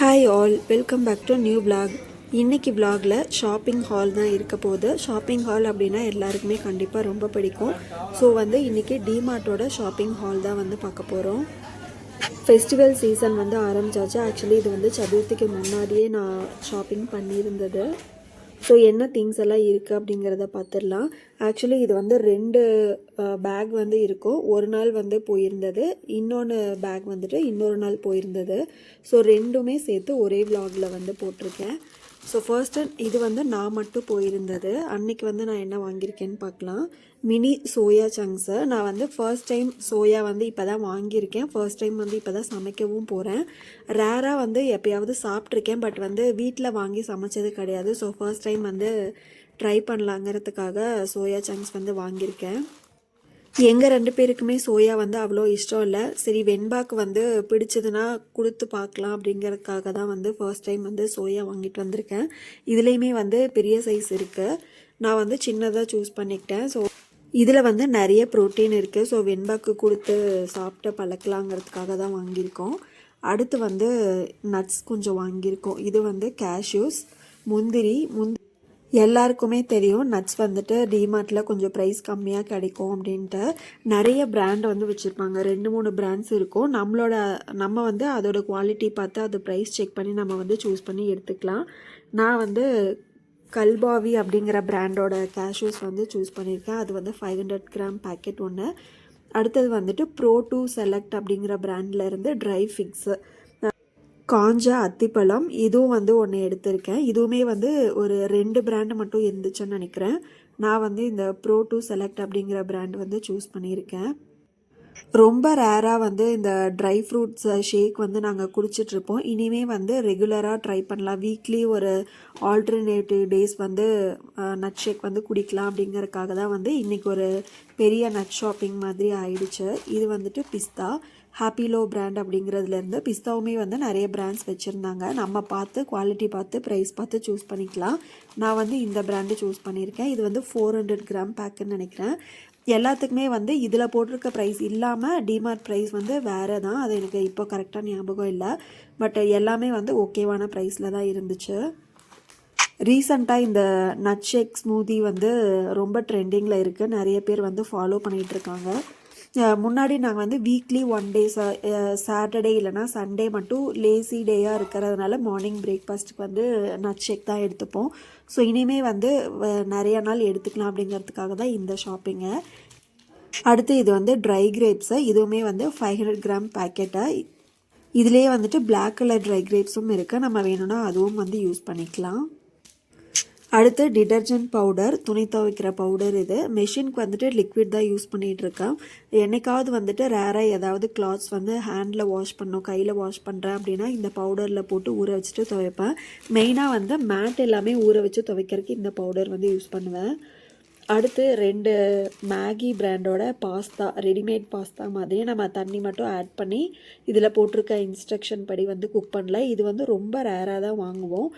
Hi all welcome back to new blog இன்றைக்கி vlogல shopping hall தான் இருக்க போகுது. ஷாப்பிங் ஹால் அப்படின்னா எல்லாருக்குமே கண்டிப்பாக ரொம்ப பிடிக்கும். ஸோ வந்து இன்னைக்கு டிமார்ட்டோட ஷாப்பிங் ஹால் தான் வந்து பார்க்க போகிறோம் ஃபெஸ்டிவல் சீசன் வந்து ஆரம்பிச்சாச்சு. ஆக்சுவலி இது வந்து சதுர்த்திக்கு முன்னாடியே நான் ஷாப்பிங் பண்ணியிருந்தது. ஸோ என்ன திங்ஸ் எல்லாம் இருக்குது அப்படிங்கிறத பார்த்துடலாம். ஆக்சுவலி இது வந்து ரெண்டு பேக் வந்து இருக்கும். ஒரு நாள் வந்து போயிருந்தது. இன்னொன்று பேக் வந்துட்டு இன்னொரு நாள் போயிருந்தது. ஸோ ரெண்டுமே சேர்த்து ஒரே விலாகில் வந்து போட்டிருக்கேன். ஸோ ஃபர்ஸ்ட் இது வந்து நான் மட்டும் போயிருந்தது. அன்னைக்கு வந்து நான் என்ன வாங்கியிருக்கேன்னு பார்க்கலாம். மினி சோயா சங்க்ஸு நான் வந்து ஃபர்ஸ்ட் டைம் சோயா வந்து இப்போ தான் வாங்கியிருக்கேன். ஃபர்ஸ்ட் டைம் வந்து இப்போ தான் சமைக்கவும் போகிறேன் ரேராக வந்து எப்பயாவது சாப்பிட்ருக்கேன் பட் வந்து வீட்டில் வாங்கி சமைச்சது கிடையாது. ஸோ ஃபர்ஸ்ட் டைம் வந்து ட்ரை பண்ணலாங்கிறதுக்காக சோயா சங்க்ஸ் வந்து வாங்கியிருக்கேன். எங்கள் ரெண்டு பேருக்குமே சோயா வந்து அவ்வளோ இஷ்டம் இல்லை. சரி வெண்பாக்கு வந்து பிடிச்சதுன்னா கொடுத்து பார்க்கலாம் அப்படிங்கிறதுக்காக தான் வந்து ஃபர்ஸ்ட் டைம் வந்து சோயா வாங்கிட்டு வந்திருக்கேன். இதுலேயுமே வந்து பெரிய சைஸ் இருக்குது நான் வந்து சின்னதாக சூஸ் பண்ணிக்கிட்டேன். ஸோ இதில் வந்து நிறைய ப்ரோட்டீன் இருக்குது ஸோ வெண்பாக்கு கொடுத்து சாப்பிட்டு பழக்கலாங்கிறதுக்காக தான் வாங்கியிருக்கோம். அடுத்து வந்து நட்ஸ் கொஞ்சம் வாங்கியிருக்கோம். இது வந்து கேஷ்யூஸ் முந்திரி முந்த் எல்லாருக்குமே தெரியும். நட்ஸ் வந்துட்டு டிமார்ட்டில் கொஞ்சம் ப்ரைஸ் கம்மியாக கிடைக்கும் அப்படின்ட்டு. நிறைய பிராண்ட் வந்து வச்சுருப்பாங்க. ரெண்டு மூணு பிராண்ட்ஸ் இருக்கும். நம்மளோட நம்ம வந்து அதோட குவாலிட்டி பார்த்து அது ப்ரைஸ் செக் பண்ணி நம்ம வந்து சூஸ் பண்ணி எடுத்துக்கலாம். நான் வந்து கல்பாவி அப்படிங்கிற பிராண்டோட கேஷ்யூஸ் வந்து சூஸ் பண்ணியிருக்கேன். அது வந்து ஃபைவ் ஹண்ட்ரட் கிராம் பேக்கெட் ஒன்று அடுத்தது வந்துட்டு ப்ரோ டூ செலக்ட் அப்படிங்கிற பிராண்ட்ல இருந்து ட்ரை ஃபிக்ஸு காஞ்ச அத்திப்பழம் இதுவும் வந்து ஒன்று எடுத்திருக்கேன். இதுவுமே வந்து ஒரு ரெண்டு பிராண்டு மட்டும் இருந்துச்சுன்னு நினைக்கிறேன். நான் வந்து இந்த ப்ரோ டூ செலக்ட் அப்படிங்கிற பிராண்ட் வந்து சூஸ் பண்ணியிருக்கேன். ரொம்ப ரேராக வந்து இந்த ட்ரை ஃப்ரூட்ஸ் ஷேக் வந்து நாங்கள் குடிச்சிட்ருப்போம் இனிமே வந்து ரெகுலராக ட்ரை பண்ணலாம். வீக்லி ஒரு ஆல்டர்னேட்டிவ் டேஸ் வந்து நட் ஷேக் வந்து குடிக்கலாம் அப்படிங்கிறதுக்காக தான் வந்து இன்றைக்கி ஒரு பெரிய நட் ஷாப்பிங் மாதிரி ஆயிடுச்சு. இது வந்துட்டு பிஸ்தா ஹாப்பிலோ பிராண்ட் அப்படிங்கிறதுலேருந்து பிஸ்தாவுமே வந்து நிறைய பிராண்ட்ஸ் வச்சுருந்தாங்க. நம்ம பார்த்து குவாலிட்டி பார்த்து ப்ரைஸ் பார்த்து சூஸ் பண்ணிக்கலாம். நான் வந்து இந்த பிராண்டு சூஸ் பண்ணியிருக்கேன். இது வந்து ஃபோர் ஹண்ட்ரட் கிராம் பேக்குன்னு நினைக்கிறேன். எல்லாத்துக்குமே வந்து இதில் போட்டிருக்க ப்ரைஸ் இல்லாமல் டிமார்ட் ப்ரைஸ் வந்து வேறு தான் அது எனக்கு இப்போ கரெக்டாக ஞாபகம் இல்லை. பட் எல்லாமே வந்து ஓகேவான ப்ரைஸில் தான் இருந்துச்சு. ரீசண்டாக இந்த நட் ஷேக் ஸ்மூதி வந்து ரொம்ப ட்ரெண்டிங்கில் இருக்குது நிறைய பேர் வந்து ஃபாலோ பண்ணிகிட்ருக்காங்க முன்னாடி நாங்கள் வந்து வீக்லி ஒன் டே சாட்டர்டே இல்லைனா சண்டே மட்டும் லேசி டேயாக இருக்கிறதுனால மார்னிங் பிரேக்ஃபாஸ்ட்டுக்கு வந்து நட் ஷேக் தான் எடுத்துப்போம். ஸோ இனிமே வந்து வ- நிறைய நாள் எடுத்துக்கலாம் அப்படிங்கிறதுக்காக தான் இந்த ஷாப்பிங்கு அடுத்து இது வந்து ட்ரை கிரேப்ஸு இதுவுமே வந்து ஃபைவ் ஹண்ட்ரட் கிராம் பேக்கெட்டை இதுலேயே வந்துட்டு பிளாக் கலர் ட்ரை கிரேப்ஸும் இருக்குது நம்ம வேணும்னா அதுவும் வந்து யூஸ் பண்ணிக்கலாம். அடுத்து டிடர்ஜென்ட் பவுடர் துணி துவைக்கிற பவுடர் இது. மெஷினுக்கு வந்துட்டு லிக்விட் தான் யூஸ் பண்ணிகிட்டு என்றைக்காவது என்னைக்காவது வந்துட்டு ரேராக ஏதாவது கிளாத்ஸ் வந்து ஹேண்டில் வாஷ் பண்ணோம் கையில் வாஷ் பண்ணுறேன் அப்படின்னா இந்த பவுடரில் போட்டு ஊற வச்சுட்டு துவைப்பேன். மெயினாக வந்து மேட் எல்லாமே ஊற வச்சு துவைக்கிறதுக்கு இந்த பவுடர் வந்து யூஸ் பண்ணுவேன். அடுத்து ரெண்டு மேகி பிராண்டோட பாஸ்தா ரெடிமேட் பாஸ்தா மாதிரி நம்ம தண்ணி மட்டும் ஆட் பண்ணி இதில் போட்டிருக்க இன்ஸ்ட்ரக்ஷன் படி வந்து குக் பண்ணல. இது வந்து ரொம்ப ரேராக தான் வாங்குவோம்.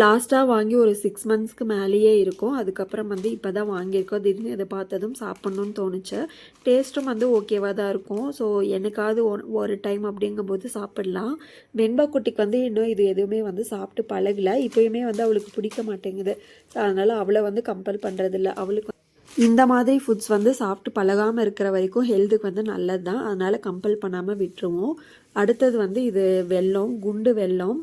லாஸ்ட்டாக வாங்கி ஒரு சிக்ஸ் மந்த்ஸ்க்கு மேலேயே இருக்கும். அதுக்கப்புறம் வந்து இப்போ தான் வாங்கியிருக்கோம். திடீர்னு இதை பார்த்ததும் சாப்பிட்ணுன்னு தோணுச்சு. டேஸ்ட்டும் வந்து ஓகேவாக தான் இருக்கும். ஸோ எனக்காவது ஒன் ஒரு டைம் அப்படிங்கும்போது சாப்பிடலாம். வெண்பா குட்டிக்கு வந்து இன்னும் இது எதுவுமே வந்து சாப்பிட்டு பழகலை. இப்போயுமே வந்து அவளுக்கு பிடிக்க மாட்டேங்குது. அதனால் அவளை வந்து கம்பல் பண்ணுறதில்ல அவளுக்கு இந்த மாதிரி ஃபுட்ஸ் வந்து சாப்பிட்டு பழகாமல் இருக்கிற வரைக்கும் ஹெல்த்துக்கு வந்து நல்லது தான் அதனால் கம்பல் பண்ணாமல் விட்டுருவோம். அடுத்தது வந்து இது வெல்லம் குண்டு வெல்லம்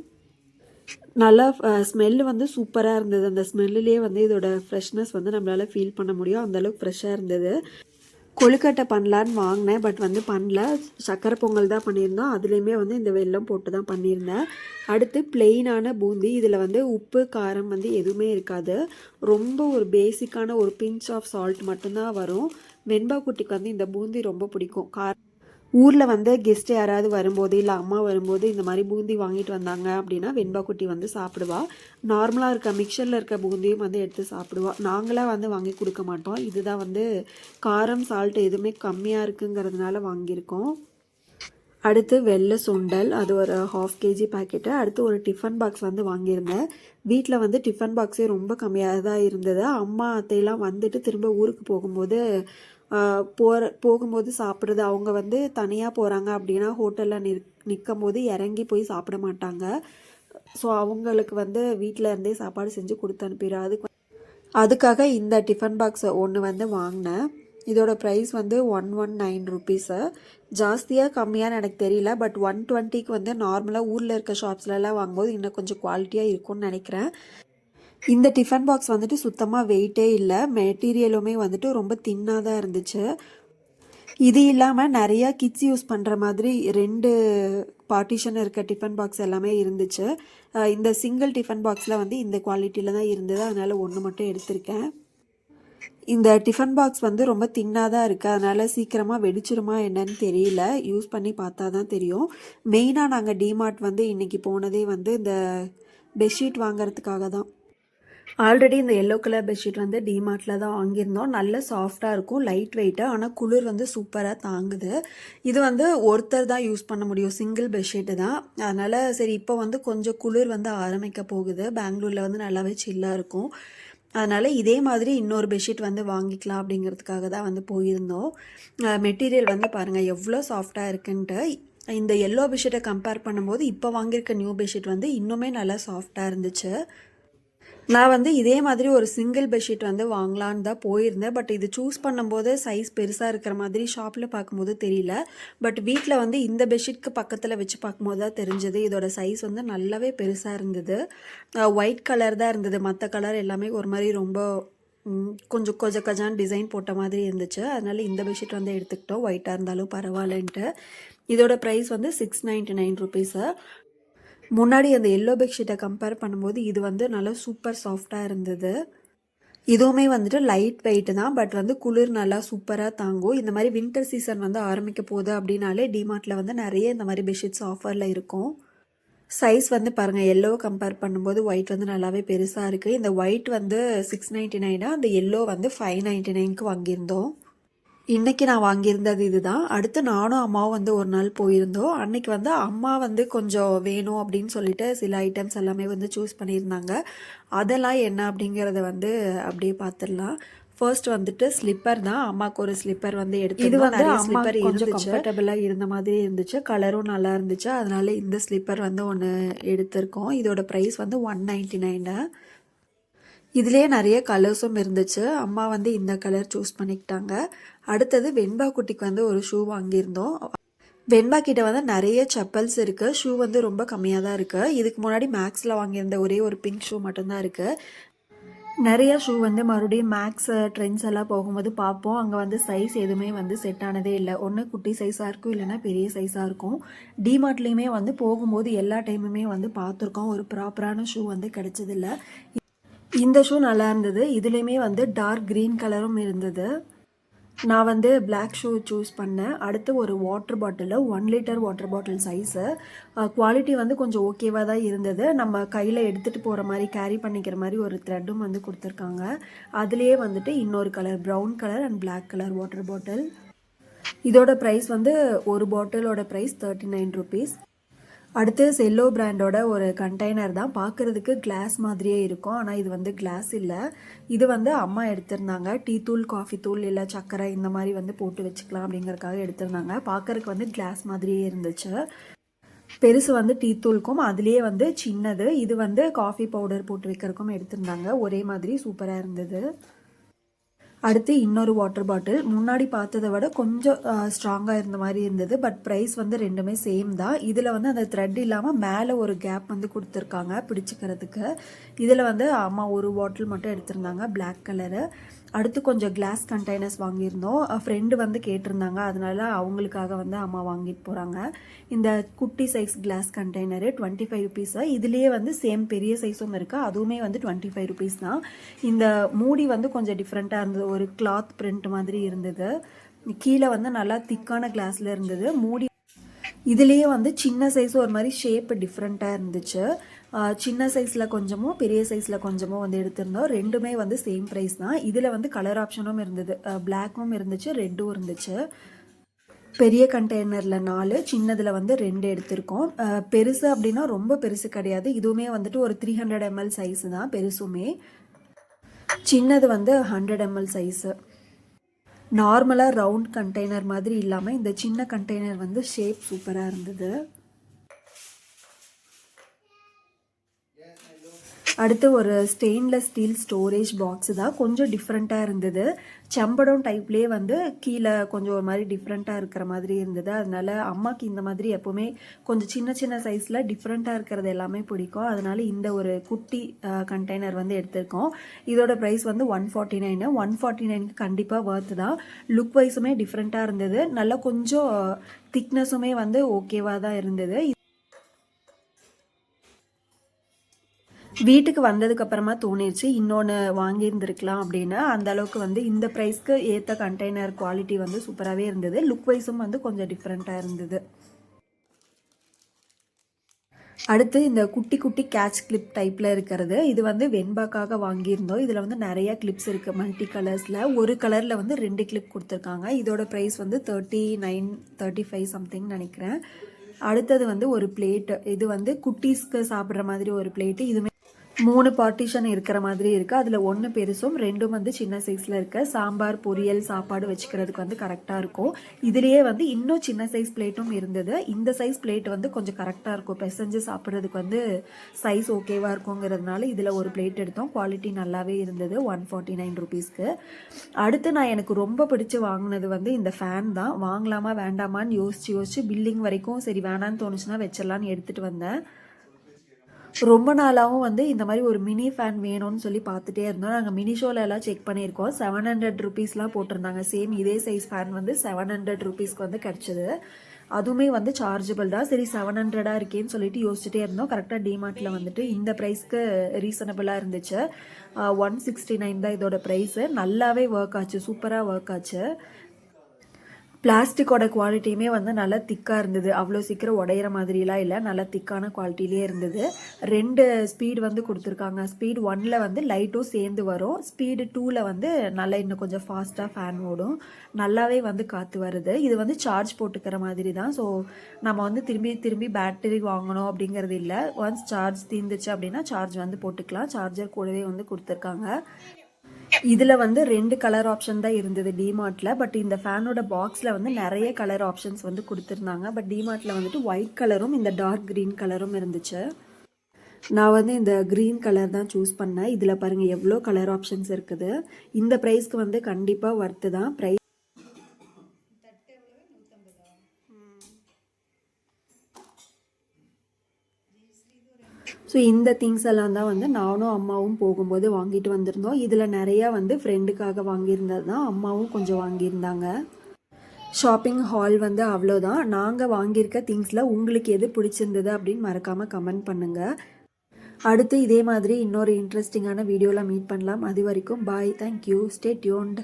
நல்லா ஸ்மெல்லு வந்து சூப்பராக இருந்தது. அந்த ஸ்மெல்லுலேயே வந்து இதோட ஃப்ரெஷ்னஸ் வந்து நம்மளால் ஃபீல் பண்ண முடியும். அந்தளவுக்கு ஃப்ரெஷ்ஷாக இருந்தது. கொழுக்கட்டை பண்ணலான்னு வாங்கினேன். பட் வந்து பண்ணல. சக்கரை பொங்கல் தான் பண்ணியிருந்தோம். அதுலேயுமே வந்து இந்த வெள்ளம் போட்டு தான் பண்ணியிருந்தேன். அடுத்து பிளெயினான பூந்தி. இதில் வந்து உப்பு காரம் வந்து எதுவுமே இருக்காது. ரொம்ப ஒரு பேசிக்கான ஒரு பிஞ்ச் ஆஃப் சால்ட் மட்டும்தான் வரும். வெண்பா குட்டிக்கு வந்து இந்த பூந்தி ரொம்ப பிடிக்கும். காரம் ஊரில் வந்து கெஸ்ட் யாராவது வரும்போது இல்லை அம்மா வரும்போது இந்த மாதிரி பூந்தி வாங்கிட்டு வந்தாங்க அப்படின்னா வெண்பா குட்டி வந்து சாப்பிடுவா. நார்மலாக இருக்க மிக்சரில் இருக்க பூந்தியும் வந்து எடுத்து சாப்பிடுவா. நாங்களாக வந்து வாங்கி கொடுக்க மாட்டோம். இதுதான் வந்து காரம் சால்ட் எதுவுமே கம்மியாக இருக்குங்கிறதுனால வாங்கியிருக்கோம். அடுத்து வெள்ளை சுண்டல் அது ஒரு ஹாஃப் கேஜி பாக்கெட்டு அடுத்து ஒரு டிஃபன் பாக்ஸ் வந்து வாங்கியிருந்தேன். வீட்டில் வந்து டிஃபன் பாக்ஸே ரொம்ப கம்மியாக தான் இருந்தது. அம்மா அத்தையெல்லாம் வந்துட்டு திரும்ப ஊருக்கு போகும்போது போகிற போகும்போது சாப்பிட்றது அவங்க வந்து தனியாக போகிறாங்க அப்படின்னா ஹோட்டலில் நிற் நிற்கும் போது இறங்கி போய் சாப்பிட மாட்டாங்க. ஸோ அவங்களுக்கு வந்து வீட்டில் இருந்தே சாப்பாடு செஞ்சு கொடுத்து அனுப்பிடுறேன். அதுக்கு அதுக்காக இந்த டிஃபன் பாக்ஸ் ஒன்று வந்து வாங்கினேன். இதோட ப்ரைஸ் வந்து ஒன் ஒன் நைன் ருபீஸு ஜாஸ்தியாக கம்மியான்னு எனக்கு தெரியல. பட் ஒன் டுவெண்ட்டிக்கு வந்து நார்மலாக ஊரில் இருக்க ஷாப்ஸ்லலாம் வாங்கும்போது இன்னும் கொஞ்சம் குவாலிட்டியாக இருக்கும்னு நினைக்கிறேன். இந்த டிஃபன் பாக்ஸ் வந்துட்டு சுத்தமாக வெயிட்டே இல்லை. மெட்டீரியலுமே வந்துட்டு ரொம்ப தின்னாக தான் இருந்துச்சு. இது இல்லாமல் நிறையா கிட்ஸ் யூஸ் பண்ணுற மாதிரி ரெண்டு பார்ட்டிஷன் இருக்க டிஃபன் பாக்ஸ் எல்லாமே இருந்துச்சு. இந்த சிங்கிள் டிஃபன் பாக்ஸில் வந்து இந்த குவாலிட்டியில் தான் இருந்தது. அதனால் ஒன்று மட்டும் எடுத்திருக்கேன். இந்த டிஃபன் பாக்ஸ் வந்து ரொம்ப தின்னாக தான் இருக்குது அதனால் சீக்கிரமாக வெடிச்சிருமா என்னன்னு தெரியல. யூஸ் பண்ணி பார்த்தா தான் தெரியும். மெயினாக நாங்கள் டிமார்ட் வந்து இன்றைக்கி போனதே வந்து இந்த பெட்ஷீட் வாங்குறதுக்காக தான். ஆல்ரெடி இந்த எல்லோ கலர் பெட்ஷீட் வந்து டிமார்ட்டில் தான் வாங்கியிருந்தோம். நல்ல சாஃப்டாக இருக்கும் லைட் வெயிட்டாக ஆனால் குளிர் வந்து சூப்பராக தாங்குது. இது வந்து ஒருத்தர் தான் யூஸ் பண்ண முடியும். சிங்கிள் பெட்ஷீட்டு தான். அதனால் சரி இப்போ வந்து கொஞ்சம் குளிர் வந்து ஆரம்பிக்க போகுது. பெங்களூரில் வந்து நல்லாவே சில்லாக இருக்கும். அதனால் இதே மாதிரி இன்னொரு பெட்ஷீட் வந்து வாங்கிக்கலாம் அப்படிங்கிறதுக்காக தான் வந்து போயிருந்தோம். மெட்டீரியல் வந்து பாருங்கள் எவ்வளோ சாஃப்டாக இருக்குன்ட்டு. இந்த எல்லோ பெட்ஷீட்டை கம்பேர் பண்ணும்போது இப்போ வாங்கியிருக்க நியூ பெட்ஷீட் வந்து இன்னுமே நல்லா சாஃப்டாக இருந்துச்சு. நான் வந்து இதே மாதிரி ஒரு சிங்கிள் பெட்ஷீட் வந்து வாங்கலான்னு தான் போயிருந்தேன். பட் இது சூஸ் பண்ணும்போது சைஸ் பெருசாக இருக்கிற மாதிரி ஷாப்பில் பார்க்கும்போது தெரியல. பட் வீட்டில் வந்து இந்த பெட்ஷீட்க்கு பக்கத்தில் வச்சு பார்க்கும்போது தான் தெரிஞ்சது. இதோட சைஸ் வந்து நல்லாவே பெருசாக இருந்தது. ஒயிட் கலர் தான் இருந்தது. மற்ற கலர் எல்லாமே ஒரு மாதிரி ரொம்ப கொஞ்சம் கொஜ கஜான் டிசைன் போட்ட மாதிரி இருந்துச்சு. அதனால் இந்த பெட்ஷீட் வந்து எடுத்துக்கிட்டோம். ஒயிட்டாக இருந்தாலும் பரவாயில்லன்ட்டு. இதோட ப்ரைஸ் வந்து சிக்ஸ் நைன்ட்டி நைன் ருபீஸு முன்னாடி அந்த எல்லோ பெட்ஷீட்டை கம்பேர் பண்ணும்போது இது வந்து நல்லா சூப்பர் சாஃப்டாக இருந்தது. இதுவுமே வந்துட்டு லைட் வெயிட் தான் பட் வந்து குளிர் நல்லா சூப்பராக தாங்கும். இந்த மாதிரி வின்டர் சீசன் வந்து ஆரம்பிக்க போகுது அப்படின்னாலே டிமார்ட்டில் வந்து நிறைய இந்த மாதிரி பெட்ஷீட்ஸ் ஆஃபரில் இருக்கும். சைஸ் வந்து பாருங்கள் எல்லோ கம்பேர் பண்ணும்போது ஒயிட் வந்து நல்லாவே பெருசாக இருக்குது இந்த ஒயிட் வந்து சிக்ஸ் நைன்ட்டி நைனா அந்த எல்லோ வந்து ஃபைவ் நைன்ட்டி நைனுக்கு வாங்கியிருந்தோம். இன்னைக்கு நான் வாங்கியிருந்தது இதுதான். அடுத்து நானும் அம்மாவும் வந்து ஒரு நாள் போயிருந்தோம். அன்னைக்கு வந்து அம்மா வந்து கொஞ்சம் வேணும் அப்படின்னு சொல்லிட்டு சில ஐட்டம்ஸ் எல்லாமே வந்து சூஸ் பண்ணியிருந்தாங்க. அதெல்லாம் என்ன அப்படிங்கிறத வந்து அப்படியே பார்த்துடலாம் ஃபர்ஸ்ட் வந்துட்டு ஸ்லிப்பர் தான். அம்மாவுக்கு ஒரு ஸ்லிப்பர் வந்து எடுத்து இது வந்து ஸ்லிப்பர் கொஞ்சம் கம்ஃபர்டபுளாக இருந்த மாதிரி இருந்துச்சு. கலரும் நல்லா இருந்துச்சு. அதனால இந்த ஸ்லிப்பர் வந்து ஒன்று எடுத்திருக்கோம். இதோட ப்ரைஸ் வந்து ஒன் நைன்டி நைனு இதுலேயே நிறைய கலர்ஸும் இருந்துச்சு. அம்மா வந்து இந்த கலர் சூஸ் பண்ணிக்கிட்டாங்க. அடுத்தது வெண்பா குட்டிக்கு வந்து ஒரு ஷூ வாங்கியிருந்தோம். வெண்பா கிட்ட வந்து நிறைய செப்பல்ஸ் இருக்குது ஷூ வந்து ரொம்ப கம்மியாக தான் இருக்குது இதுக்கு முன்னாடி மேக்ஸில் வாங்கியிருந்த ஒரே ஒரு பிங்க் ஷூ மட்டும்தான் இருக்குது நிறைய ஷூ வந்து மறுபடியும் மேக்ஸ் ட்ரெண்ட்ஸ் எல்லாம் போகும்போது பார்ப்போம். அங்கே வந்து சைஸ் எதுவுமே வந்து செட் ஆனதே இல்லை. ஒன்று குட்டி சைஸாக இருக்கும் இல்லைன்னா பெரிய சைஸாக இருக்கும். டிமார்ட்லேயுமே வந்து போகும்போது எல்லா டைமுமே வந்து பார்த்துருக்கோம். ஒரு ப்ராப்பரான ஷூ வந்து கிடச்சதில்ல. இந்த ஷூ நல்லா இருந்தது. இதுலேயுமே வந்து டார்க் க்ரீன் கலரும் இருந்தது. நான் வந்து பிளாக் ஷூ சூஸ் பண்ணேன். அடுத்து ஒரு வாட்டர் பாட்டிலில் one litre water bottle size quality வந்து கொஞ்சம் ஓகேவாக தான் இருந்தது. நம்ம கையில் எடுத்துகிட்டு போகிற மாதிரி கேரி பண்ணிக்கிற மாதிரி ஒரு த்ரெட்டும் வந்து கொடுத்துருக்காங்க. அதுலேயே வந்துட்டு இன்னொரு colour brown colour and black colour water bottle இதோட ப்ரைஸ் வந்து ஒரு பாட்டிலோட ப்ரைஸ் தேர்ட்டி நைன் ருபீஸ் அடுத்து செல்லோ பிராண்டோட ஒரு கண்டெய்னர் தான். பார்க்குறதுக்கு கிளாஸ் மாதிரியே இருக்கும். ஆனால் இது வந்து கிளாஸ் இல்லை. இது வந்து அம்மா எடுத்திருந்தாங்க. டீ தூள் காஃபி தூள் இல்லை சர்க்கரை இந்த மாதிரி வந்து போட்டு வச்சுக்கலாம் அப்படிங்கறதுக்காக எடுத்திருந்தாங்க. பார்க்கறதுக்கு வந்து கிளாஸ் மாதிரியே இருந்துச்சு. பெருசு வந்து டீ தூளுக்கும் அதுலேயே வந்து சின்னது. இது வந்து காஃபி பவுடர் போட்டு வைக்கிறதுக்கும் எடுத்திருந்தாங்க. ஒரே மாதிரி சூப்பராக இருந்தது. அடுத்து இன்னொரு வாட்டர் பாட்டில் முன்னாடி பார்த்ததை விட கொஞ்சம் ஸ்ட்ராங்காக இருந்த மாதிரி இருந்தது. பட் ப்ரைஸ் வந்து ரெண்டுமே சேம் தான். இதில் வந்து அந்த த்ரெட் இல்லாமல் மேலே ஒரு கேப் வந்து கொடுத்துருக்காங்க பிடிச்சிக்கிறதுக்கு. இதில் வந்து அம்மா ஒரு பாட்டில் மட்டும் எடுத்திருந்தாங்க பிளாக் கலரு அடுத்து கொஞ்சம் கிளாஸ் கண்டெய்னர்ஸ் வாங்கியிருந்தோம். ஃப்ரெண்டு வந்து கேட்டிருந்தாங்க. அதனால அவங்களுக்காக வந்து அம்மா வாங்கிட்டு போகிறாங்க இந்த குட்டி size glass container twenty five rupees இதுலேயே வந்து சேம் பெரிய சைஸும் இருக்குது அதுவுமே வந்து டுவெண்ட்டி ஃபைவ் ருபீஸ் தான். இந்த மூடி வந்து கொஞ்சம் டிஃப்ரெண்ட்டாக இருந்தது. ஒரு கிளாத் பிரிண்ட் மாதிரி இருந்தது. கீழே வந்து நல்லா திக்கான கிளாஸில் இருந்தது. மூடி இதுலேயே வந்து சின்ன சைஸ் ஒரு மாதிரி ஷேப் டிஃப்ரெண்ட்டாக இருந்துச்சு. சின்ன சைஸில் கொஞ்சமும் பெரிய சைஸில் கொஞ்சமும் வந்து எடுத்திருந்தோம். ரெண்டுமே வந்து சேம் ப்ரைஸ் தான். இதில் வந்து கலர் ஆப்ஷனும் இருந்தது. பிளாக்கும் இருந்துச்சு ரெட்டும் இருந்துச்சு. பெரிய கண்டெய்னரில் நாலு சின்னதில் வந்து ரெண்டு எடுத்திருக்கோம். பெருசு அப்படின்னா ரொம்ப பெருசு கிடையாது. இதுவுமே வந்துட்டு ஒரு த்ரீ ஹண்ட்ரட் எம்எல் சைஸு தான் பெருசுமே. சின்னது வந்து ஹண்ட்ரட் எம்எல் சைஸு நார்மலாக ரவுண்ட் கண்டெய்னர் மாதிரி இல்லாமல் இந்த சின்ன கண்டெய்னர் வந்து ஷேப் சூப்பராக இருந்தது. அடுத்து ஒரு ஸ்டெயின்லெஸ் ஸ்டீல் ஸ்டோரேஜ் பாக்ஸ் தான். கொஞ்சம் டிஃப்ரெண்ட்டாக இருந்தது. செம்படம் டைப்லேயே வந்து கீழே கொஞ்சம் ஒரு மாதிரி டிஃப்ரெண்ட்டாக இருக்கிற மாதிரி இருந்தது. அதனால அம்மாக்கு இந்த மாதிரி எப்போவுமே கொஞ்சம் சின்ன சின்ன சைஸில் டிஃப்ரெண்ட்டாக இருக்கிறது எல்லாமே பிடிக்கும். அதனால இந்த ஒரு குட்டி கண்டெய்னர் வந்து எடுத்திருக்கோம். இதோட ப்ரைஸ் வந்து one forty nine one forty நைனுக்கு கண்டிப்பாக ஒர்த்து தான். லுக் வைஸுமே டிஃப்ரெண்ட்டாக இருந்தது. நல்லா கொஞ்சம் திக்னஸுமே வந்து ஓகேவாக தான் இருந்தது. வீட்டுக்கு வந்ததுக்கு அப்புறமா தோணிருச்சு. இன்னொன்று வாங்கியிருந்திருக்கலாம் அப்படின்னு அந்த அளவுக்கு வந்து இந்த ப்ரைஸ்க்கு ஏற்ற கண்டெய்னர் குவாலிட்டி வந்து சூப்பராகவே இருந்தது. லுக் வைஸும் வந்து கொஞ்சம் டிஃப்ரெண்ட்டாக இருந்தது. அடுத்து இந்த குட்டி குட்டி கேட்ச் கிளிப் டைப்பில் இருக்கிறது. இது வந்து வெண்பாக்காக வாங்கியிருந்தோம். இதில் வந்து நிறைய கிளிப்ஸ் இருக்குது மல்டி கலர்ஸில் ஒரு கலரில் வந்து ரெண்டு கிளிப் கொடுத்துருக்காங்க. இதோட ப்ரைஸ் வந்து thirty nine thirty five something நினைக்கிறேன். அடுத்தது வந்து ஒரு பிளேட்டு இது வந்து குட்டீஸ்க்கு சாப்பிட்ற மாதிரி ஒரு பிளேட்டு இதுமே மூணு பார்ட்டிஷன் இருக்கிற மாதிரி இருக்குது அதில் ஒன்று பெருசும் ரெண்டும் வந்து சின்ன சைஸில் இருக்க. சாம்பார் பொரியல் சாப்பாடு வச்சுக்கிறதுக்கு வந்து கரெக்டாக இருக்கும். இதுலேயே வந்து இன்னும் சின்ன சைஸ் பிளேட்டும் இருந்தது. இந்த சைஸ் பிளேட் வந்து கொஞ்சம் கரெக்டாக இருக்கும். பெசஞ்சு சாப்பிட்றதுக்கு வந்து சைஸ் ஓகேவாக இருக்குங்கிறதுனால இதில் ஒரு பிளேட் எடுத்தோம். குவாலிட்டி நல்லாவே இருந்தது. ஒன் ஃபார்ட்டி நைன் ருபீஸ்க்கு அடுத்து நான் எனக்கு ரொம்ப பிடிச்சி வாங்கினது வந்து இந்த ஃபேன் தான். வாங்கலாமா வேண்டாமான்னு யோசிச்சு யோசிச்சு பில்லிங் வரைக்கும் சரி வேணான்னு தோணுச்சுன்னா வச்சிடலான்னு எடுத்துகிட்டு வந்தேன். ரொம்ப நாளாகவும் வந்து இந்த மாதிரி ஒரு மினி ஃபேன் வேணும்னு சொல்லி பார்த்துட்டே இருந்தோம். நாங்கள் மினி ஷோவில் எல்லாம் செக் பண்ணியிருக்கோம். செவன் ஹண்ட்ரட் ருபீஸ்லாம் போட்டிருந்தாங்க. சேம் இதே சைஸ் ஃபேன் வந்து செவன் ஹண்ட்ரட் ருபீஸ்க்கு வந்து கிடச்சிது. அதுவுமே வந்து சார்ஜபிள் தான். சரி செவன் ஹண்ட்ரடாக இருக்கேன்னு சொல்லிட்டு யோசிச்சுட்டே இருந்தோம். கரெக்டாக டிமார்ட்டில் வந்துட்டு இந்த ப்ரைஸ்க்கு ரீசனபிளாக இருந்துச்சு. ஒன் சிக்ஸ்டி நைன் தான் இதோட ப்ரைஸு நல்லாவே ஒர்க் ஆச்சு. சூப்பராக ஒர்க் ஆச்சு. பிளாஸ்டிக்கோட குவாலிட்டியுமே வந்து நல்லா திக்காக இருந்தது. அவ்வளோ சீக்கிரம் உடையிற மாதிரிலாம் இல்லை. நல்லா திக்கான குவாலிட்டிலே இருந்தது. ரெண்டு ஸ்பீடு வந்து கொடுத்துருக்காங்க. ஸ்பீட் ஒன்னில் வந்து லைட்டும் சேர்ந்து வரும். ஸ்பீடு டூவில் வந்து நல்லா இன்னும் கொஞ்சம் ஃபாஸ்ட்டாக ஃபேன் ஓடும். நல்லாவே வந்து காற்று வருது. இது வந்து சார்ஜ் போட்டுக்கிற மாதிரி தான். ஸோ நம்ம வந்து திரும்பி திரும்பி பேட்டரி வாங்கணும் அப்படிங்கிறது இல்லை. ஒன்ஸ் சார்ஜ் தீர்ந்துச்சு அப்படின்னா சார்ஜ் வந்து போட்டுக்கலாம். சார்ஜர் கூடவே வந்து கொடுத்துருக்காங்க. இதில் வந்து ரெண்டு கலர் ஆப்ஷன் தான் இருந்தது டிமார்ட்டில் பட் இந்த ஃபேனோட பாக்ஸில் வந்து நிறைய கலர் ஆப்ஷன்ஸ் வந்து கொடுத்துருந்தாங்க. பட் டிமார்ட்டில் வந்துட்டு ஒயிட் கலரும் இந்த டார்க் க்ரீன் கலரும் இருந்துச்சு. நான் வந்து இந்த க்ரீன் கலர் தான் சூஸ் பண்ணேன். இதில் பாருங்கள் எவ்வளோ கலர் ஆப்ஷன்ஸ் இருக்குது. இந்த ப்ரைஸ்க்கு வந்து கண்டிப்பாக ஒர்த்து தான். ப்ரைஸ் ஸோ இந்த திங்ஸ் எல்லாம் தான் வந்து நானும் அம்மாவும் போகும்போது வாங்கிட்டு வந்திருந்தோம். இதில் நிறையா வந்து ஃப்ரெண்டுக்காக வாங்கியிருந்தது தான். அம்மாவும் கொஞ்சம் வாங்கியிருந்தாங்க. ஷாப்பிங் ஹால் வந்து அவ்வளோதான். நாங்கள் வாங்கியிருக்க திங்ஸில் உங்களுக்கு எது பிடிச்சிருந்தது அப்படின்னு மறக்காமல் கமெண்ட் பண்ணுங்கள் அடுத்து இதே மாதிரி இன்னொரு இன்ட்ரெஸ்டிங்கான வீடியோவில் மீட் பண்ணலாம். அது வரைக்கும் பாய் தேங்க்யூ ஸ்டே டியூன்ட்